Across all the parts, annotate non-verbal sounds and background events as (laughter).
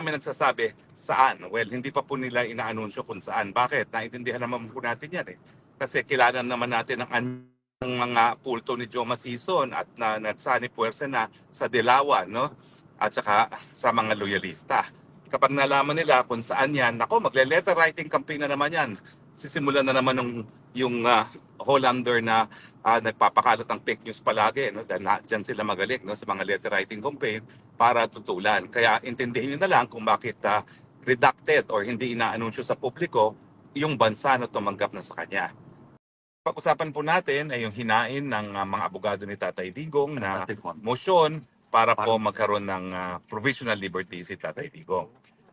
kami nagsasabi saan. Well, hindi pa po nila inaanunsyo kung saan. Bakit? Naintindihan naman po natin yan eh. Kasi kilala naman natin ang an- ang mga kulto ni Joma Sison at na nagsani puwersa na sa Dilawan, no? At saka sa mga loyalista. Kapag nalaman nila kung saan yan, nako, magle-letter writing campaign na naman yan. Sisimulan na naman ng yung ah, Hollander na ah, nagpapakalat ng fake news palagi, no? Dahil na, dyan sila magaling, no? Sa mga letter writing campaign para tutulan. Kaya intindihin niyo na lang kung bakit ah, redacted or hindi inaanunsyo sa publiko yung bansa na tumanggap na sa kanya. Pag-usapan po natin ay yung hinain ng ah, mga abogado ni Tatay Digong na motion para po magkaroon ng ah, provisional liberty si Tatay Digong.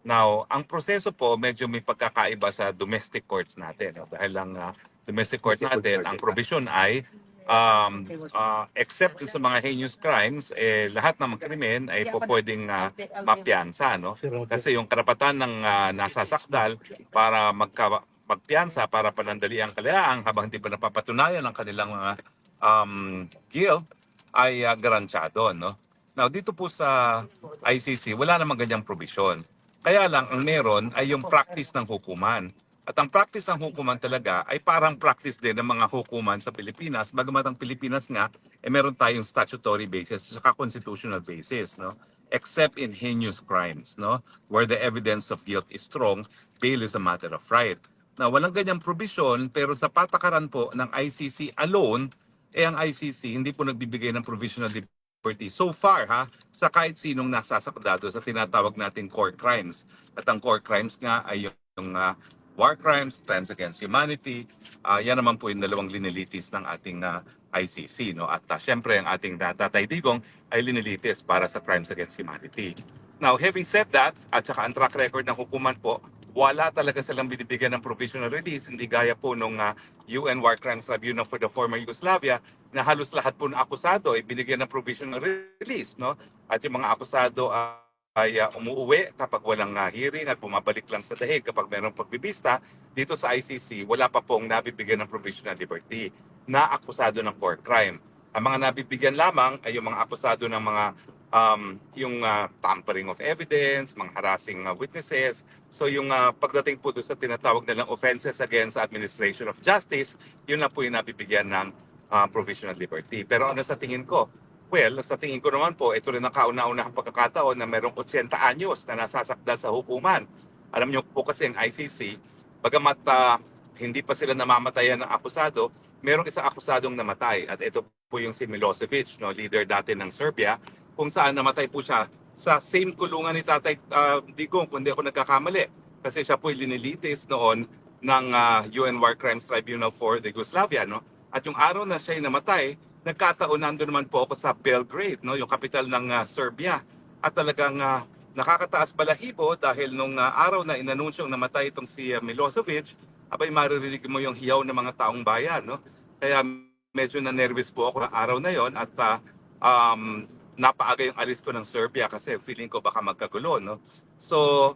Now, ang proseso po medyo may pagkakaiba sa domestic courts natin. No? Dahil lang ah, domestic court natin, ang provision ay um, ah, except sa mga heinous crimes, eh, lahat ng mga krimen ay po pwedeng ah, mapiyansa. No? Kasi yung karapatan ng ah, nasasakdal para magka magpiyansa para panandali ang kalayaan habang hindi pa napapatunayan ang kanilang mga um, guilt ay uh, garansyado. No? Now, dito po sa ICC, wala namang ganyang provision. Kaya lang, ang meron ay yung practice ng hukuman. At ang practice ng hukuman talaga ay parang practice din ng mga hukuman sa Pilipinas. Bagamat ang Pilipinas nga, eh, meron tayong statutory basis at constitutional basis. No? Except in heinous crimes, no? where the evidence of guilt is strong, bail is a matter of right na walang ganyang provision pero sa patakaran po ng ICC alone, eh ang ICC hindi po nagbibigay ng provisional liberty so far ha sa kahit sinong nasasakdado sa tinatawag nating core crimes. At ang core crimes nga ay yung ah, war crimes, crimes against humanity, ah, yan naman po yung dalawang linilitis ng ating ah, ICC. No? At ah, syempre ang ating uh, Tatay Digong ay linilitis para sa crimes against humanity. Now, having said that, at saka ang track record ng hukuman po, wala talaga silang binibigyan ng provisional release, hindi gaya po nung ah, UN War Crimes Tribunal for the former Yugoslavia na halos lahat po ng akusado ay binigyan ng provisional release. No? At yung mga akusado ah, ay ah, umuuwi kapag walang ah, hearing at bumabalik lang sa dahig kapag mayroong pagbibista, dito sa ICC, wala pa pong nabibigyan ng provisional liberty na akusado ng core crime. Ang mga nabibigyan lamang ay yung mga akusado ng mga um, yung ah, tampering of evidence, mga harassing ah, witnesses. So yung ah, pagdating po doon sa tinatawag nilang offenses against administration of justice, yun na po yung nabibigyan ng ah, provisional liberty. Pero ano sa tingin ko? Well, sa tingin ko naman po, ito rin ang kauna-unahang pagkakataon na merong 80 anyos na nasasakdal sa hukuman. Alam niyo po kasi ang ICC, bagamat ah, hindi pa sila namamatayan ng akusado, merong isang akusadong namatay. At ito po yung si Milosevic, no, leader dati ng Serbia, kung saan namatay po siya sa same kulungan ni Tatay uh, Digong, kung di ako nagkakamali. Kasi siya po linilitis noon ng ah, UN War Crimes Tribunal for the Yugoslavia. No? At yung araw na siya ay namatay, nagkataon nandun naman po ako sa Belgrade, no? yung kapital ng ah, Serbia. At talagang ah, nakakataas balahibo dahil nung ah, araw na inanunsyong namatay itong si ah, Milosevic, abay maririnig mo yung hiyaw ng mga taong bayan. No? Kaya medyo na-nervous po ako ng araw na yon at ah, um, napaaga yung alis ko ng Serbia kasi feeling ko baka magkagulo. No? So,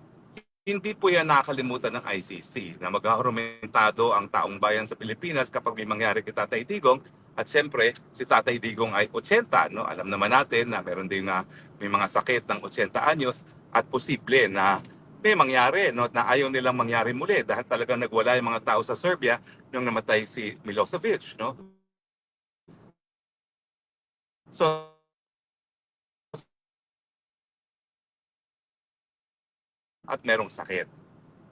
hindi po yan nakakalimutan ng ICC na magharumentado ang taong bayan sa Pilipinas kapag may mangyari kay Tatay Digong. At siyempre, si Tatay Digong ay 80. No? Alam naman natin na meron din na may mga sakit ng 80 anyos at posible na may mangyari no? na ayaw nilang mangyari muli dahil talagang nagwala yung mga tao sa Serbia nung namatay si Milosevic. No? So, at merong sakit.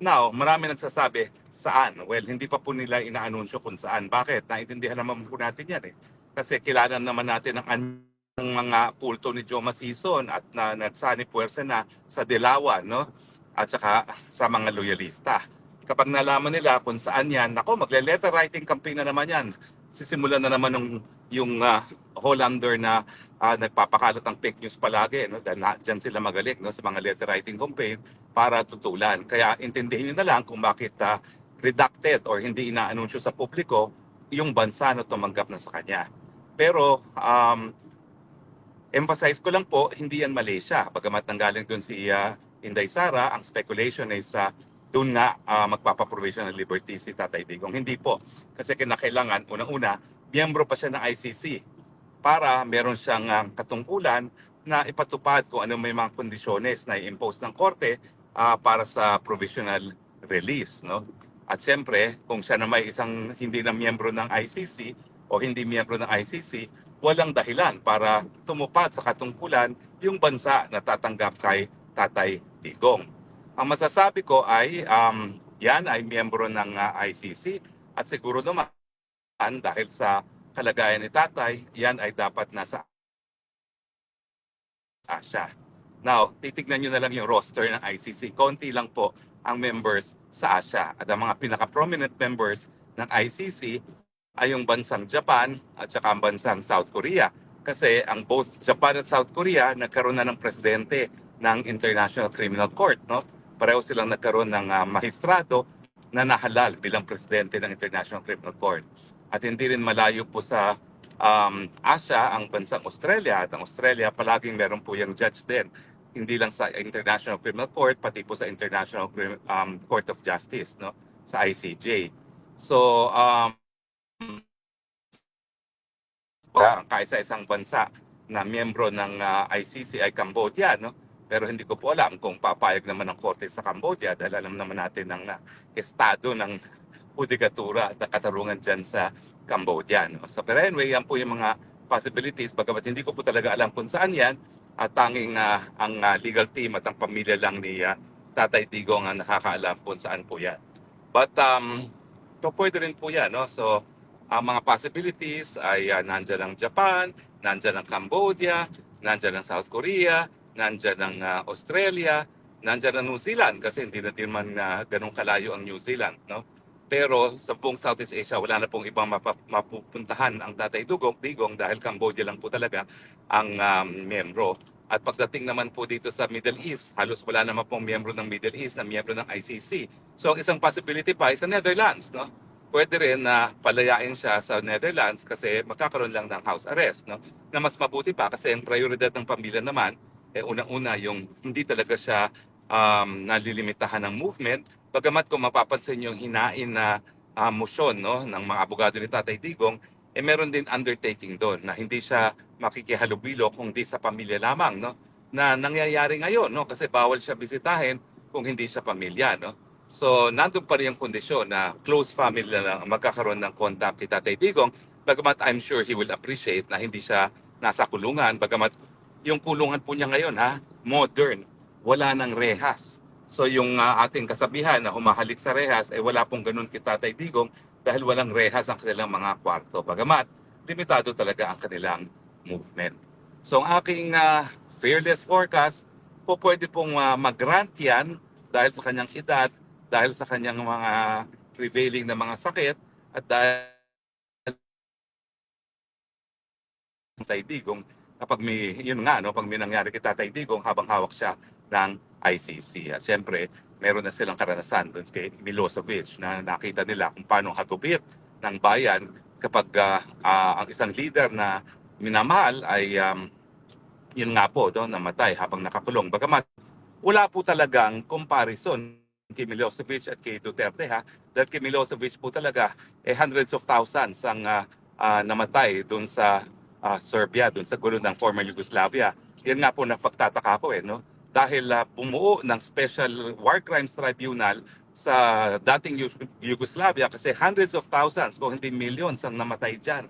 Now, marami nagsasabi, saan? Well, hindi pa po nila inaanunsyo kung saan. Bakit? Naintindihan naman po natin yan eh. Kasi kilala naman natin ang, an- ang mga kulto ni Joma Sison at na nagsani puwersa na sa Dilawan, no? At saka sa mga loyalista. Kapag nalaman nila kung saan yan, nako, magle-letter writing campaign na naman yan. Sisimulan na naman ng yung ah, Hollander na ah, nagpapakalat ng fake news palagi, no? Dahil na, dyan sila magaling, no? Sa mga letter writing campaign para tutulan. Kaya intindihin niyo na lang kung bakit ah, redacted or hindi inaanunsyo sa publiko yung bansa na tumanggap na sa kanya. Pero um, emphasize ko lang po, hindi yan Malaysia. Bagamat nanggaling doon si ah, Inday Sara, ang speculation ay sa doon nga ah, magpapaprovision ng liberty si Tatay Digong. Hindi po. Kasi kinakailangan, unang-una, miyembro pa siya ng ICC para meron siyang ah, katungkulan na ipatupad kung ano may mga kondisyones na i-impose ng korte ah, para sa provisional release. No? At siyempre, kung siya na may isang hindi na miyembro ng ICC o hindi miyembro ng ICC, walang dahilan para tumupad sa katungkulan yung bansa na tatanggap kay Tatay Digong. Ang masasabi ko ay um, yan ay miyembro ng ah, ICC at siguro naman dahil sa kalagayan ni Tatay, yan ay dapat nasa Asia. Now, titignan nyo na lang yung roster ng ICC. Konti lang po ang members sa Asia. At ang mga pinaka-prominent members ng ICC ay yung bansang Japan at saka ang bansang South Korea. Kasi ang both Japan at South Korea nagkaroon na ng presidente ng International Criminal Court. No? Pareho silang nagkaroon ng ah, mahistrado na nahalal bilang presidente ng International Criminal Court. At hindi rin malayo po sa um, Asia ang bansang Australia. At ang Australia palaging meron po yung judge din. Hindi lang sa International Criminal Court, pati po sa International um, Court of Justice, no? sa ICJ. So, um, ang kaisa-isang bansa na miyembro ng ah, ICC ay Cambodia, no? Pero hindi ko po alam kung papayag naman ng korte sa Cambodia dahil alam naman natin ng ah, estado ng judikatura at katarungan dyan sa Cambodia. No? So, pero anyway, yan po yung mga possibilities. Bagamat hindi ko po talaga alam kung saan yan at tanging ah, ang ah, legal team at ang pamilya lang ni ah, Tatay Digong ang nakakaalam kung saan po yan. But um, so pwede rin po yan. No? So, ang mga possibilities ay uh, nandyan ang Japan, nandyan ang Cambodia, nandyan ang South Korea, nandyan ang ah, Australia, nandyan ang New Zealand kasi hindi na din man ah, ganun kalayo ang New Zealand. No? Pero sa buong Southeast Asia, wala na pong ibang mapa- mapupuntahan ang Tatay Dugong, Digong dahil Cambodia lang po talaga ang um, miyembro. At pagdating naman po dito sa Middle East, halos wala naman pong miyembro ng Middle East na miyembro ng ICC. So ang isang possibility pa ay sa Netherlands. No? Pwede rin na palayain siya sa Netherlands kasi magkakaroon lang ng house arrest. No? Na mas mabuti pa kasi ang prioridad ng pamilya naman, eh, unang-una yung hindi talaga siya um, nalilimitahan ng movement. Bagamat kung mapapansin yung hinain na ah, motion no, ng mga abogado ni Tatay Digong, eh meron din undertaking doon na hindi siya makikihalubilo kung di sa pamilya lamang no na nangyayari ngayon no kasi bawal siya bisitahin kung hindi siya pamilya no. So nandun pa rin yung kondisyon na close family lang ang magkakaroon ng contact kay Tatay Digong. Bagamat I'm sure he will appreciate na hindi siya nasa kulungan bagamat yung kulungan po niya ngayon ha modern wala nang rehas so yung ah, ating kasabihan na humahalik sa rehas eh wala pong ganun kay Tatay Digong dahil walang rehas ang kanilang mga kwarto bagamat limitado talaga ang kanilang movement. So ang aking ah, fearless forecast, po pwede pong ah, mag-grant yan dahil sa kanyang edad, dahil sa kanyang mga prevailing na mga sakit, at dahil Tatay Digong, kapag may, yun nga, no, pag may nangyari kay Tatay Digong, habang hawak siya ng ICC. At siyempre, meron na silang karanasan doon kay Milosevic na nakita nila kung paano hagupit ng bayan kapag ah, ah, ang isang leader na minamahal ay um, yun nga po, no, namatay habang nakakulong. Bagamat wala po talagang comparison kay Milosevic at kay Duterte ha. Dahil kay Milosevic po talaga eh hundreds of thousands ang ah, ah, namatay doon sa ah, Serbia, doon sa gulo ng former Yugoslavia. Yan nga po na pagtataka ko eh, no? Dahil ah, bumuo ng Special War Crimes Tribunal sa dating Yug- Yugoslavia kasi hundreds of thousands kung hindi millions ang namatay diyan.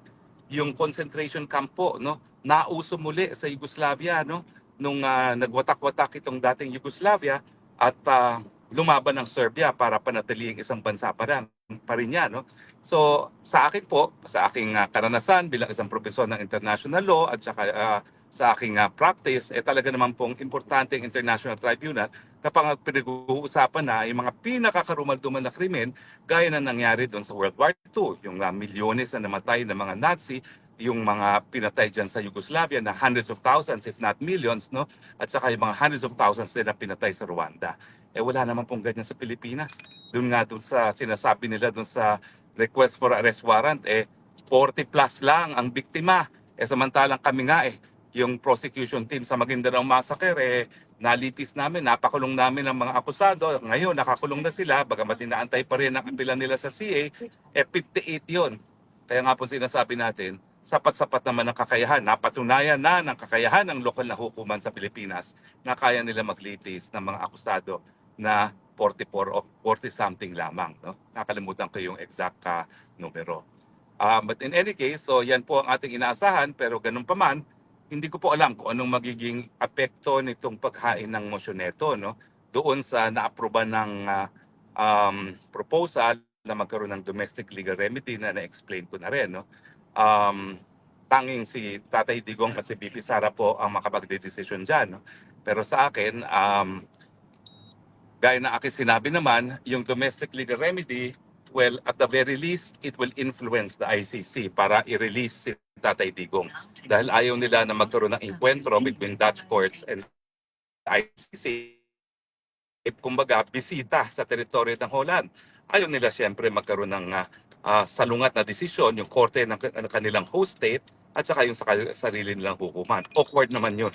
Yung concentration camp po, no? Nauso muli sa Yugoslavia, no? Nung ah, nagwatak-watak itong dating Yugoslavia at ah, lumaban ng Serbia para panatilihin isang bansa pa rin, pa rin yan, no? So, sa akin po, sa aking ah, karanasan bilang isang profesor ng international law at saka ah, sa aking ah, practice, eh talaga naman pong importante ang International Tribunal kapag pinag-uusapan na yung mga pinakakarumalduman na krimen gaya na nangyari doon sa World War II, yung uh, milyones na namatay ng mga Nazi, yung mga pinatay dyan sa Yugoslavia na hundreds of thousands if not millions, no? At saka yung mga hundreds of thousands din na pinatay sa Rwanda. Eh wala naman pong ganyan sa Pilipinas. Doon nga doon sa sinasabi nila doon sa request for arrest warrant, eh 40 plus lang ang biktima. Eh samantalang kami nga eh, yung prosecution team sa Maguindanao Massacre, eh, nalitis namin, napakulong namin ang mga akusado. Ngayon, nakakulong na sila, bagamat inaantay pa rin ang apela nila sa CA, eh 58 yon. Kaya nga po sinasabi natin, sapat-sapat naman ang kakayahan. Napatunayan na ng kakayahan ng lokal na hukuman sa Pilipinas na kaya nila maglitis ng mga akusado na 44 o 40 something lamang. No? Nakalimutan ko yung exact ah, numero. Ah, but in any case, so yan po ang ating inaasahan pero ganun pa man, hindi ko po alam kung anong magiging apekto nitong paghain ng motion neto no doon sa naaproba ng ah, um, proposal na magkaroon ng domestic legal remedy na na-explain ko na rin no. Um, tanging si Tatay Digong at si BP Sara po ang makapagde-decision dyan. No? Pero sa akin, um, gaya na aking sinabi naman, yung domestic legal remedy, well, at the very least, it will influence the ICC para i-release si Tatay Digong. Dahil ayaw nila na magkaroon ng encuentro between Dutch courts and ICC. Eh, kumbaga, bisita sa teritoryo ng Holland. Ayaw nila siyempre magkaroon ng ah, salungat na desisyon, yung korte ng, ng kanilang host state at saka yung sarili nilang hukuman. Awkward naman yun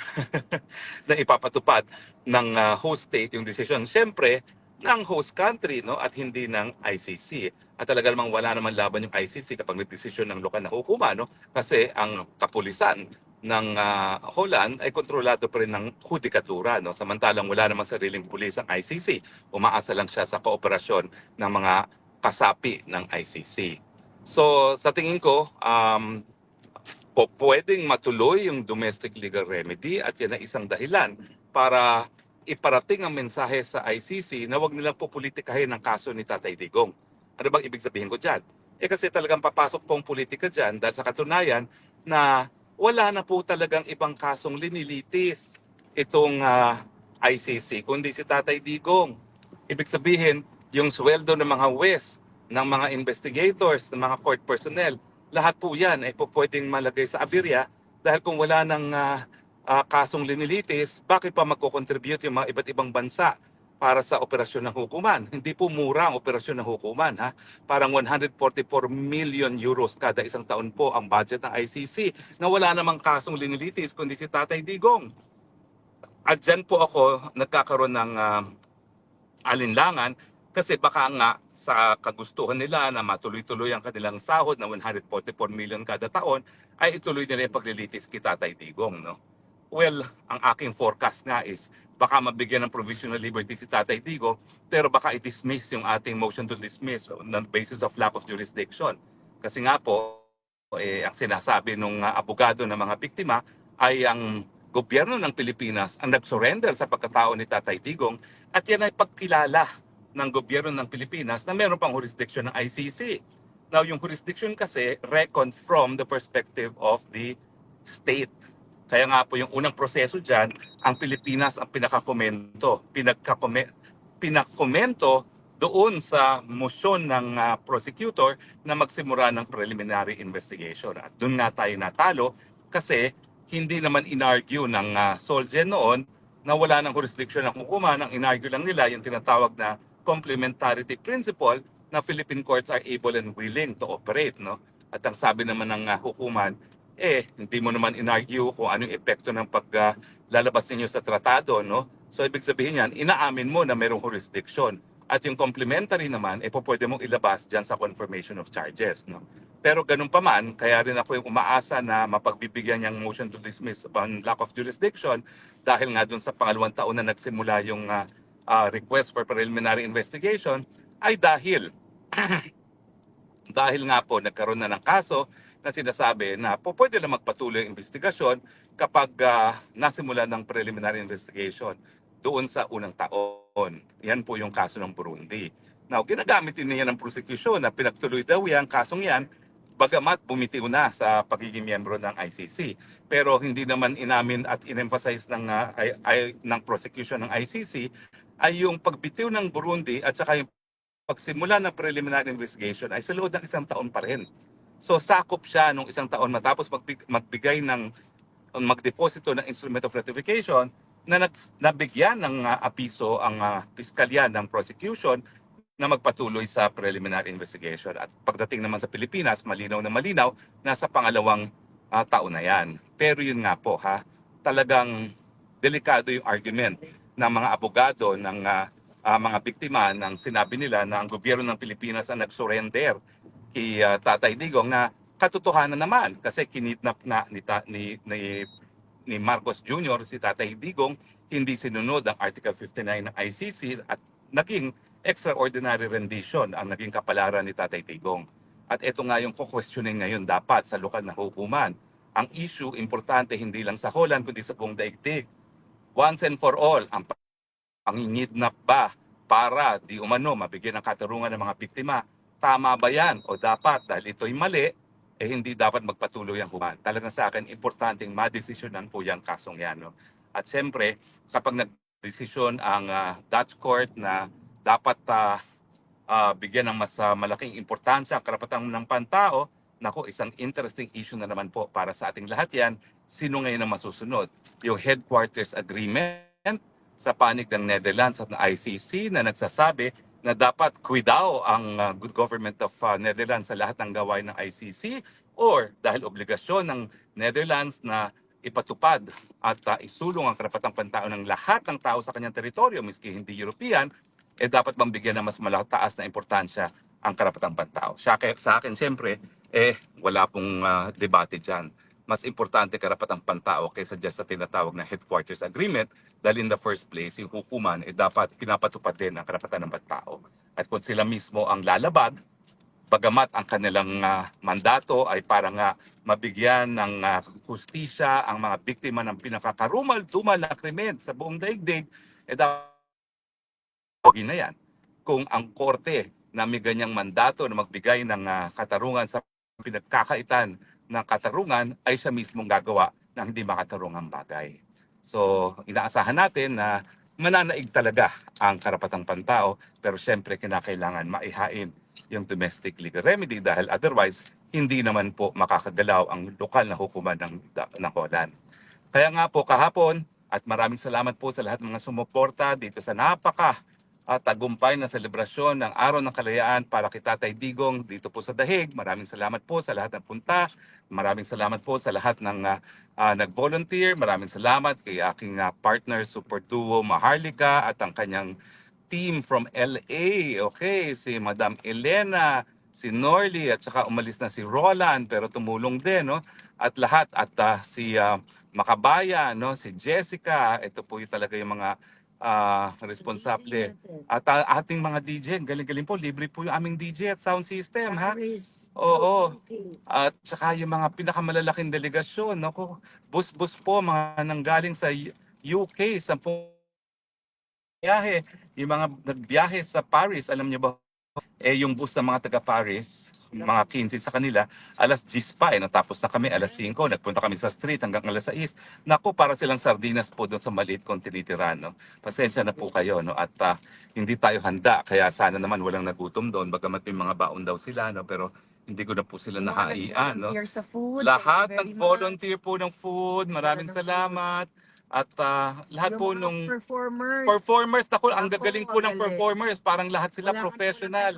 (laughs) na ipapatupad ng ah, host state yung desisyon. Siyempre, ng host country no at hindi ng ICC. At talaga namang wala naman laban yung ICC kapag nagdesisyon ng lokal na hukuman no kasi ang kapulisan ng ah, Holland ay kontrolado pa rin ng hudikatura no samantalang wala namang sariling pulis ang ICC. Umaasa lang siya sa kooperasyon ng mga kasapi ng ICC. So sa tingin ko um po pwedeng matuloy yung domestic legal remedy at yan ay isang dahilan para iparating ang mensahe sa ICC na wag nilang pupolitikahin ang kaso ni Tatay Digong. Ano bang ibig sabihin ko dyan? Eh kasi talagang papasok pong politika dyan dahil sa katunayan na wala na po talagang ibang kasong linilitis itong ah, ICC kundi si Tatay Digong. Ibig sabihin, yung sweldo ng mga WES, ng mga investigators, ng mga court personnel, lahat po yan ay po pwedeng malagay sa abirya dahil kung wala ng ah, ah, kasong linilitis, bakit pa magko-contribute yung mga iba't ibang bansa para sa operasyon ng hukuman? Hindi po mura ang operasyon ng hukuman. Ha? Parang 144 million euros kada isang taon po ang budget ng ICC na wala namang kasong linilitis kundi si Tatay Digong. At dyan po ako nagkakaroon ng ah, alinlangan kasi baka nga sa kagustuhan nila na matuloy-tuloy ang kanilang sahod na 144 million kada taon ay ituloy nila yung paglilitis kay Tatay Digong. No? Well, ang aking forecast nga is baka mabigyan ng provisional liberty si Tatay Digo pero baka i-dismiss yung ating motion to dismiss on the basis of lack of jurisdiction. Kasi nga po, eh, ang sinasabi ng abogado ng mga biktima ay ang gobyerno ng Pilipinas ang nag-surrender sa pagkatao ni Tatay Digong at yan ay pagkilala ng gobyerno ng Pilipinas na meron pang jurisdiction ng ICC. Now, yung jurisdiction kasi reckoned from the perspective of the state. Kaya nga po yung unang proseso dyan, ang Pilipinas ang pinakakomento. Pinagkakome, pinakomento doon sa motion ng ah, prosecutor na magsimula ng preliminary investigation. At doon nga tayo natalo kasi hindi naman inargue ng uh, Solgen noon na wala ng jurisdiction ng hukuman. Ang inargue lang nila yung tinatawag na complementarity principle na Philippine courts are able and willing to operate. No? At ang sabi naman ng uh, hukuman, eh, hindi mo naman inargue kung anong epekto ng paglalabas ninyo sa tratado. No? So, ibig sabihin yan, inaamin mo na mayroong jurisdiction. At yung complementary naman, eh, pwede mong ilabas dyan sa confirmation of charges. No? Pero ganun pa man, kaya rin ako yung umaasa na mapagbibigyan niyang motion to dismiss upon lack of jurisdiction dahil nga dun sa pangalawang taon na nagsimula yung ah, ah, request for preliminary investigation ay dahil (clears throat) dahil nga po nagkaroon na ng kaso na sinasabi na po pwede lang magpatuloy ang investigasyon kapag ah, nasimula ng preliminary investigation doon sa unang taon. Yan po yung kaso ng Burundi. Now, ginagamit din niya ng prosecution na pinagtuloy daw yan, kasong yan, bagamat bumitiw na sa pagiging miyembro ng ICC. Pero hindi naman inamin at in-emphasize ng, ah, ay, ay- ng prosecution ng ICC ay yung pagbitiw ng Burundi at saka yung pagsimula ng preliminary investigation ay sa loob ng isang taon pa rin. So sakop siya nung isang taon matapos magbig- magbigay ng magdeposito ng instrument of ratification na nag, nabigyan ng ah, apiso ang uh, piskalya ng prosecution na magpatuloy sa preliminary investigation. At pagdating naman sa Pilipinas, malinaw na malinaw, nasa pangalawang ah, taon na yan. Pero yun nga po, ha, talagang delikado yung argument ng mga abogado ng ah, ah, mga biktima ng sinabi nila na ang gobyerno ng Pilipinas ang nag-surrender kay ah, Tatay Digong na katotohanan naman kasi kinidnap na ni, ta- ni, ni, ni Marcos Jr. si Tatay Digong, hindi sinunod ang Article 59 ng ICC at naging extraordinary rendition ang naging kapalaran ni Tatay Digong. At ito nga yung kukwestiyonin ngayon dapat sa lokal na hukuman. Ang issue, importante hindi lang sa Holland kundi sa buong daigdig. Once and for all, ang pangingidnap ba para di umano mabigyan ng katarungan ng mga biktima, tama ba yan? O dapat dahil ito'y mali, eh hindi dapat magpatuloy ang human. Talagang sa akin, importanteng madesisyonan po yung kasong yan. No? At siyempre, kapag nagdesisyon ang ah, Dutch court na dapat ah, ah, bigyan ng mas ah, malaking importansya ang karapatan ng pantao, nako isang interesting issue na naman po para sa ating lahat yan. Sino ngayon ang masusunod? Yung headquarters agreement sa panig ng Netherlands at ng ICC na nagsasabi na dapat kuidaw ang uh, good government of uh, Netherlands sa lahat ng gawain ng ICC or dahil obligasyon ng Netherlands na ipatupad at uh, isulong ang karapatang pantao ng lahat ng tao sa kanyang teritoryo, miski hindi European, eh dapat bang bigyan ng mas malataas na importansya ang karapatang pantao. Sa sa akin siyempre, eh wala pong uh, debate dyan. Mas importante karapatang pantao kaysa just sa tinatawag na headquarters agreement dahil in the first place, yung hukuman eh dapat pinapatupad din ang karapatan ng tao. At kung sila mismo ang lalabag, bagamat ang kanilang ah, mandato ay para nga mabigyan ng ah, hustisya ang mga biktima ng pinakakarumal-tumal na krimen sa buong daigdig, eh dapat na yan. Kung ang korte na may ganyang mandato na magbigay ng ah, katarungan sa pinagkakaitan ng katarungan ay siya mismong gagawa ng hindi makatarungang bagay. So, inaasahan natin na mananaig talaga ang karapatang pantao pero syempre kinakailangan maihain yung domestic legal remedy dahil otherwise hindi naman po makakagalaw ang lokal na hukuman ng, ng Holland. Kaya nga po kahapon at maraming salamat po sa lahat ng mga sumuporta dito sa napaka at tagumpay na selebrasyon ng Araw ng Kalayaan para kay Tatay Digong dito po sa Dahig. Maraming salamat po sa lahat ng punta. Maraming salamat po sa lahat ng ah, ah, nag-volunteer. Maraming salamat kay aking ah, partner, super duo Maharlika at ang kanyang team from LA. Okay, si Madam Elena, si Norly at saka umalis na si Roland pero tumulong din no. At lahat at ah, si ah, Makabaya no, si Jessica, ito po yung talaga yung mga ah, responsable. At ah, ating mga DJ, galing-galing po, libre po yung aming DJ at sound system ha. Oo. At saka yung mga pinakamalalaking delegasyon, no? Bus-bus po, mga nanggaling sa UK, sa biyahe, yung mga nagbiyahe sa Paris, alam niyo ba, eh yung bus ng mga taga Paris, mga 15 sa kanila, alas 10 pa eh, natapos na kami, alas 5, nagpunta kami sa street hanggang alas 6. Naku, para silang sardinas po doon sa maliit kong tinitirahan, no? Pasensya na po kayo, no? At ah, hindi tayo handa, kaya sana naman walang nagutom doon, bagamat may mga baon daw sila, no? Pero hindi ko na po sila nahaian, no? Volunteer sa food. Lahat you very nag-volunteer po ng food. Maraming ng salamat. At much. lahat Yung po nung performers. performers, ako, ang gagaling po ng performers. Parang lahat sila Wala professional.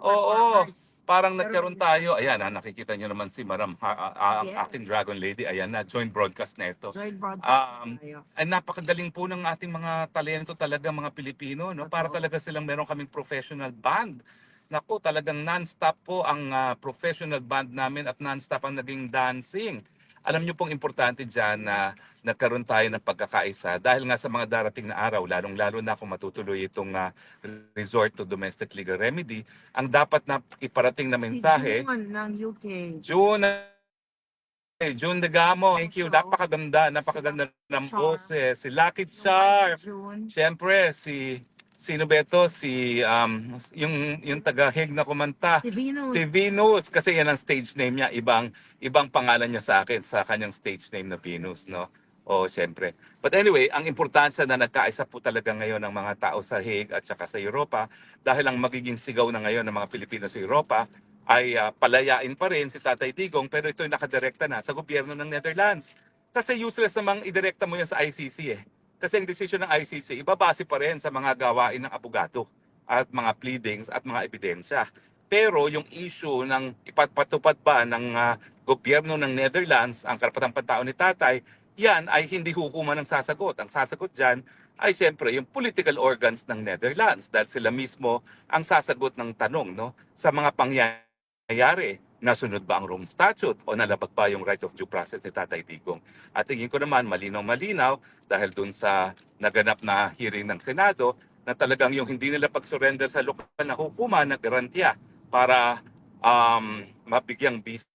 Oo. Parang Pero nagkaroon tayo. Ayan, ah, nakikita nyo naman si Maram, ah, ah, ah, ang ating Dragon Lady. Ayan na, joint broadcast na ito. Joint broadcast Um, tayo. Ay napakagaling po ng ating mga talento talaga mga Pilipino no para Totoo. talaga silang meron kaming professional band. Naku, talagang non-stop po ang ah, professional band namin at non-stop ang naging dancing. Alam niyo pong importante diyan na nagkaroon tayo ng pagkakaisa dahil nga sa mga darating na araw, lalong-lalo na kung matutuloy itong ah, resort to domestic legal remedy, ang dapat na iparating na Si mensahe, June ng UK. June eh, June Degamo, thank you. Napakaganda, napakaganda ng boses. Si Lucky Char. Siyempre, si sino ba ito? Si um yung yung taga-Hague na kumanta. Si Venus. Si Venus kasi yan ang stage name niya. Ibang ibang pangalan niya sa akin sa kanyang stage name na Venus, no? O siyempre. But anyway, ang importansya na nagkaisa po talaga ngayon ng mga tao sa Hague at saka sa Europa dahil ang magiging sigaw na ngayon ng mga Pilipino sa Europa ay ah, palayain pa rin si Tatay Digong pero ito ay nakadirekta na sa gobyerno ng Netherlands. Kasi useless namang idirekta mo yan sa ICC eh. Kasi ang desisyon ng ICC, ibabase pa rin sa mga gawain ng abogado at mga pleadings at mga ebidensya. Pero yung issue ng ipatpatupad ba ng ah, gobyerno ng Netherlands ang karapatang pantao ni tatay, yan ay hindi hukuman ang sasagot. Ang sasagot dyan ay siyempre yung political organs ng Netherlands dahil sila mismo ang sasagot ng tanong no sa mga pangyayari nasunod ba ang Rome Statute o nalabag ba yung right of due process ni Tatay Digong. At tingin ko naman malinaw-malinaw dahil dun sa naganap na hearing ng Senado na talagang yung hindi nila pag-surrender sa lokal na hukuman na garantiya para um, mabigyang bisa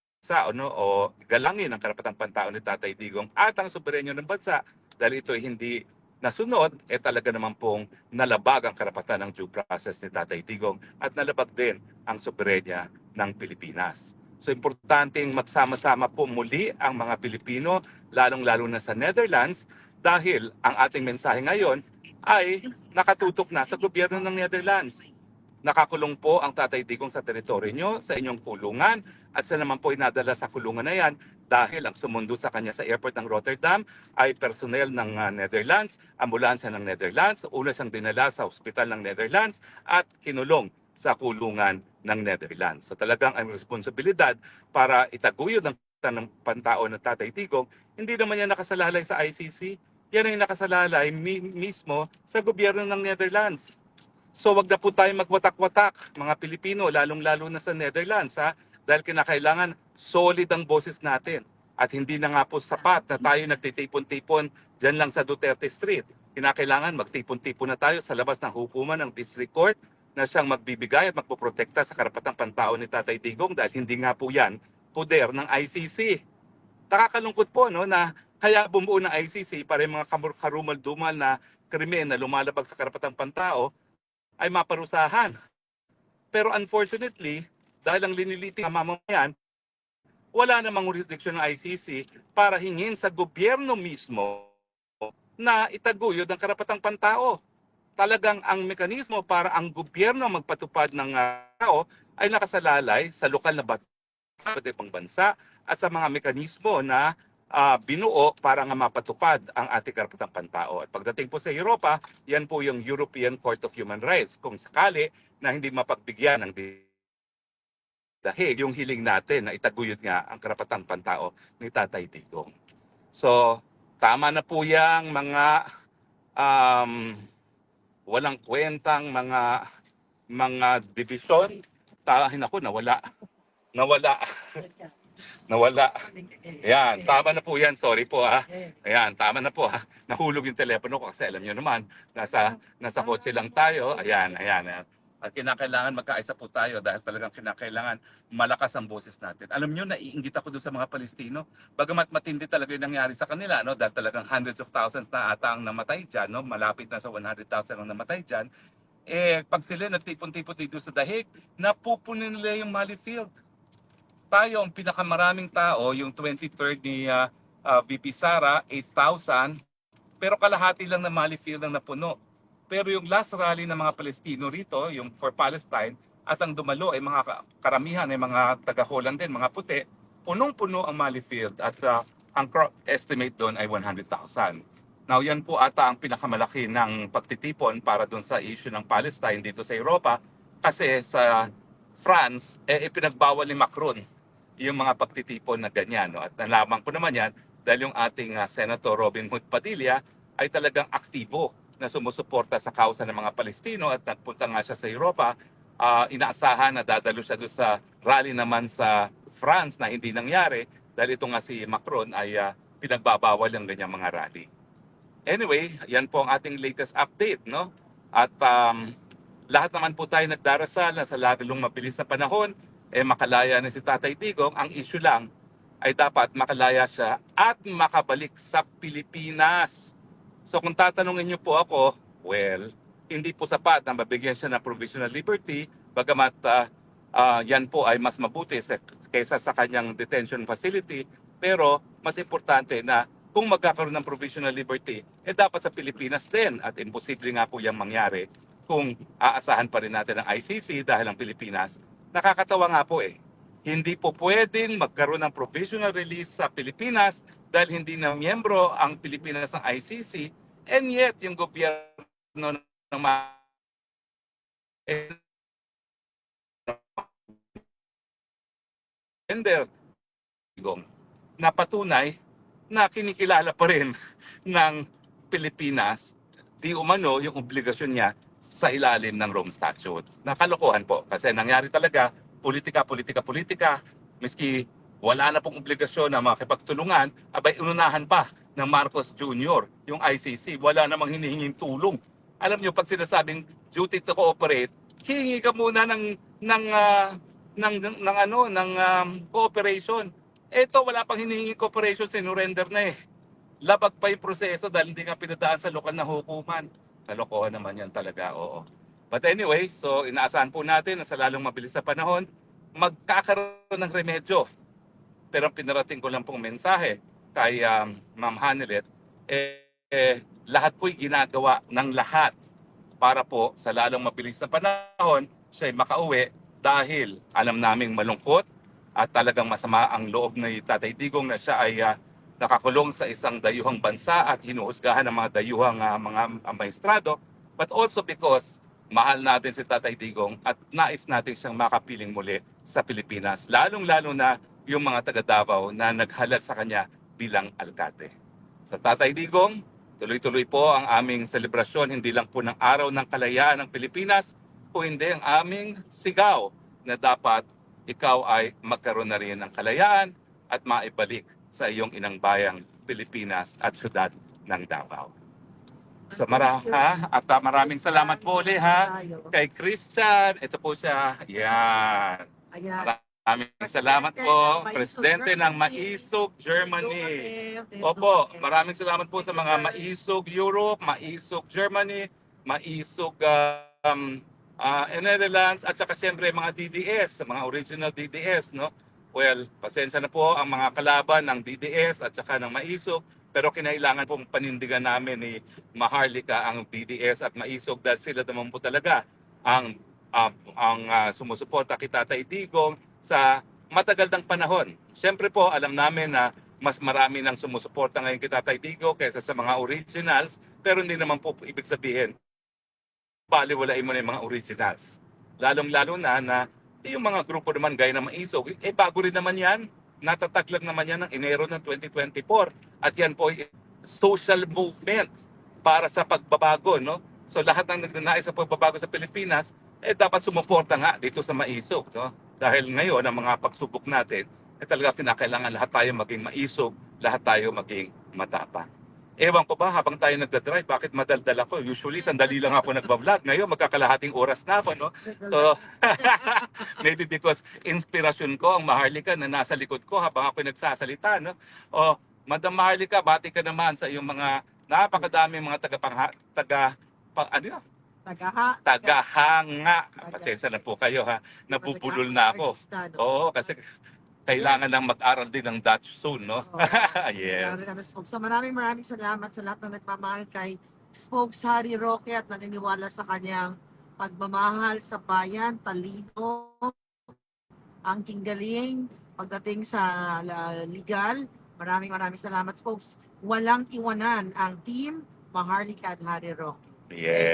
o, no, o galangin ang karapatang pantao ni Tatay Digong at ang soberenyo ng bansa dahil ito hindi nasunod, eh talaga naman pong nalabag ang karapatan ng due process ni Tatay Digong at nalabag din ang soberenya ng Pilipinas. So importanteng magsama-sama po muli ang mga Pilipino, lalong-lalo na sa Netherlands, dahil ang ating mensahe ngayon ay nakatutok na sa gobyerno ng Netherlands. Nakakulong po ang Tatay Digong sa teritoryo nyo, sa inyong kulungan, at siya naman po inadala sa kulungan na yan dahil ang sumundo sa kanya sa airport ng Rotterdam ay personnel ng ah, Netherlands, ambulansya ng Netherlands, una siyang dinala sa ospital ng Netherlands at kinulong sa kulungan ng Netherlands. So talagang ang responsibilidad para itaguyod ang ng pantao ng Tatay Digong, hindi naman yan nakasalalay sa ICC. Yan ay nakasalalay mi- mismo sa gobyerno ng Netherlands. So wag na po tayo magwatak-watak, mga Pilipino, lalong-lalo na sa Netherlands, ha? Dahil kinakailangan solid ang boses natin. At hindi na nga po sapat na tayo nagtitipon-tipon dyan lang sa Duterte Street. Kinakailangan magtipon-tipon na tayo sa labas ng hukuman ng District Court na siyang magbibigay at magpoprotekta sa karapatang pantao ni Tatay Digong dahil hindi nga po yan poder ng ICC. Nakakalungkot po no na kaya bumuo ng ICC para yung mga karumal-dumal na krimen na lumalabag sa karapatang pantao ay maparusahan. Pero unfortunately, dahil ang liniliting ng mamamayan, wala namang jurisdiction ng ICC para hingin sa gobyerno mismo na itaguyod ang karapatang pantao. Talagang ang mekanismo para ang gobyerno magpatupad ng ah, tao ay nakasalalay sa lokal na bat- sa ibang bansa at sa mga mekanismo na ah, binuo para nga mapatupad ang ating karapatang pantao. At pagdating po sa Europa, yan po yung European Court of Human Rights. Kung sakali na hindi mapagbigyan ng dahil yung hiling natin na itaguyod nga ang karapatang pantao ni Tatay Digong. So, tama na po yang mga um, walang kwentang mga mga division. Tahin ako, nawala. Nawala. (laughs) Nawala. Ayan, tama na po yan. Sorry po ha. Ayan, tama na po ha. Nahulog yung telepono ko kasi alam nyo naman, nasa, nasa kotse lang tayo. Ayan, ayan. ayan. At kinakailangan magkaisa po tayo dahil talagang kinakailangan malakas ang boses natin. Alam nyo, naiingit ako doon sa mga Palestino. Bagamat matindi talaga yung nangyari sa kanila, no? dahil talagang hundreds of thousands na ata ang namatay dyan, no? malapit na sa 100,000 ang namatay dyan. Eh, pag sila nagtipon-tipon dito sa dahig, napupunin nila yung Mali Field tayo ang pinakamaraming tao, yung 23rd ni ah, ah, VP Sara, 8,000, pero kalahati lang na Mali Field ang napuno. Pero yung last rally ng mga Palestino rito, yung for Palestine, at ang dumalo ay mga ka- karamihan ay mga taga-Holland din, mga puti, punong-puno ang Mali Field at ah, ang crop estimate doon ay 100,000. Now yan po ata ang pinakamalaki ng pagtitipon para doon sa issue ng Palestine dito sa Europa kasi sa France, eh, ipinagbawal ni Macron yung mga pagtitipon na ganyan. No? At nalaman ko naman yan dahil yung ating ah, Senator Robin Hood Padilla ay talagang aktibo na sumusuporta sa kausa ng mga Palestino at nagpunta nga siya sa Europa. Ah, inaasahan na dadalo siya doon sa rally naman sa France na hindi nangyari dahil ito nga si Macron ay ah, pinagbabawal ang ganyang mga rally. Anyway, yan po ang ating latest update, no? At um, lahat naman po tayo nagdarasal na sa lalong mabilis na panahon, eh makalaya na si Tatay Digong. Ang issue lang ay dapat makalaya siya at makabalik sa Pilipinas. So kung tatanungin niyo po ako, well, hindi po sapat na mabigyan siya ng provisional liberty, bagamat ah, ah, yan po ay mas mabuti sa, kaysa sa kanyang detention facility. Pero mas importante na kung magkakaroon ng provisional liberty, eh dapat sa Pilipinas din. At imposible nga po yung mangyari kung aasahan pa rin natin ang ICC dahil ang Pilipinas. Nakakatawa nga po eh. Hindi po pwedeng magkaroon ng provisional release sa Pilipinas dahil hindi na miyembro ang Pilipinas ng ICC and yet yung gobyerno ng gender na patunay na kinikilala pa rin (laughs) ng Pilipinas di umano yung obligasyon niya sa ilalim ng Rome Statute. Nakalokohan po kasi nangyari talaga politika, politika, politika. miski wala na pong obligasyon na makipagtulungan, abay inunahan pa ng Marcos Jr., yung ICC. Wala namang hinihinging tulong. Alam nyo, pag sinasabing duty to cooperate, hihingi ka muna ng, ng, ah, ng, ng, ng ano, ng um, cooperation. Ito, wala pang hinihingi cooperation, sinurrender na eh. Labag pa yung proseso dahil hindi nga pinadaan sa lokal na hukuman. Kalokohan naman yan talaga, oo. But anyway, so inaasahan po natin na sa lalong mabilis na panahon, magkakaroon ng remedyo. Pero pinarating ko lang pong mensahe kay um, Ma'am Hanelet, eh, eh, lahat po'y ginagawa ng lahat para po sa lalong mabilis na panahon, siya'y makauwi dahil alam naming malungkot at talagang masama ang loob ni Tatay Digong na siya ay ah, nakakulong sa isang dayuhang bansa at hinuhusgahan ng mga dayuhang ah, mga maestrado. But also because mahal natin si Tatay Digong at nais natin siyang makapiling muli sa Pilipinas lalong-lalo na yung mga taga Davao na naghalal sa kanya bilang alkate. Sa Tatay Digong, tuloy-tuloy po ang aming selebrasyon hindi lang po ng araw ng kalayaan ng Pilipinas kung hindi ang aming sigaw na dapat ikaw ay magkaroon na rin ng kalayaan at maibalik sa iyong inang bayang Pilipinas at syudad ng Davao. So mara, ha? At ah, maraming salamat po ulit ha kay Christian. Ito po siya. Yan. Ayan. Maraming salamat po, Presidente ng Maisog, Germany. Opo, maraming salamat po sa mga Maisog Europe, Maisog Germany, Maisog um, ah, Netherlands, at saka siyempre mga DDS, mga original DDS, no? Well, pasensya na po ang mga kalaban ng DDS at saka ng Maisog, pero kinailangan pong panindigan namin ni Maharlika ang DDS at Maisog dahil sila naman po talaga ang ah, ang ah, sumusuporta kay Tatay Digong sa matagal ng panahon. Siyempre po, alam namin na mas marami nang sumusuporta ngayon kay Tatay kaysa sa mga originals, pero hindi naman po ibig sabihin, baliwalain mo na yung mga originals. Lalong-lalo na na yung mga grupo naman gaya ng Maisog, eh bago rin naman yan, natatag naman yan ng Enero ng 2024. At yan po ay social movement para sa pagbabago, no? So lahat ng nagnanais sa pagbabago sa Pilipinas, eh dapat sumuporta nga dito sa Maisog, no? Dahil ngayon, ang mga pagsubok natin, eh talaga kinakailangan lahat tayo maging maisog, lahat tayo maging matapang. Ewan ko ba, habang tayo nagdadrive, bakit madaldal ako? Usually, sandali lang ako nagbablog. Ngayon, magkakalahating oras na ako, no? So, (laughs) maybe because inspiration ko ang Maharlika na nasa likod ko habang ako nagsasalita, no? O, Madam Maharlika, bati ka naman sa iyong mga napakadami mga taga taga pang, ano yun? Tagaha. tagahanga. Pasensya na po kayo ha. Nabubulol na ako. Oo, kasi kailangan lang mag-aral din ng Dutch soon, no? (laughs) yes. So maraming maraming salamat sa lahat na nagmamahal kay Spokes Harry Roque at naniniwala sa kanyang pagmamahal sa bayan, talino, ang kinggaling pagdating sa legal. Maraming maraming salamat, Spokes. Walang iwanan ang team Maharlika at Harry Roque. Yes.